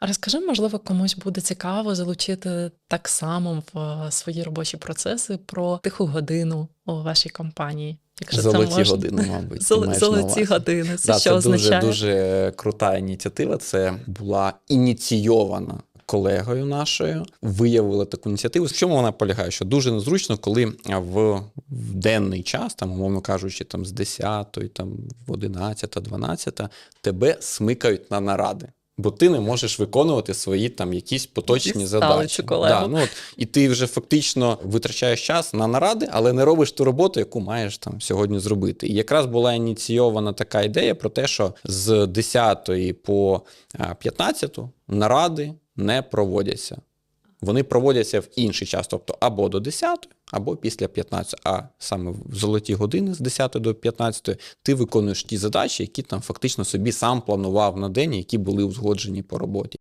А розкажи, можливо, комусь буде цікаво залучити так само в е, свої робочі процеси про тиху годину у вашій компанії. Якщо Золоті це можна. години, мабуть. Зол- Золоті години. Це Да, що це означає? дуже дуже крута ініціатива. Це була ініційована колегою нашою. Виявили таку ініціативу. В чому вона полягає? Що дуже незручно, коли в, в денний час, там, умовно кажучи, там з 10, там в 11, 12, тебе смикають на наради. Бо ти не можеш виконувати свої там якісь поточні і задачі. Да, ну, от, і ти вже фактично витрачаєш час на наради, але не робиш ту роботу, яку маєш там сьогодні зробити. І якраз була ініційована така ідея про те, що з 10 по 15 наради не проводяться. Вони проводяться в інший час, тобто або до 10, або після 15. А саме в золоті години з 10 до 15 ти виконуєш ті задачі, які там фактично собі сам планував на день, які були узгоджені по роботі.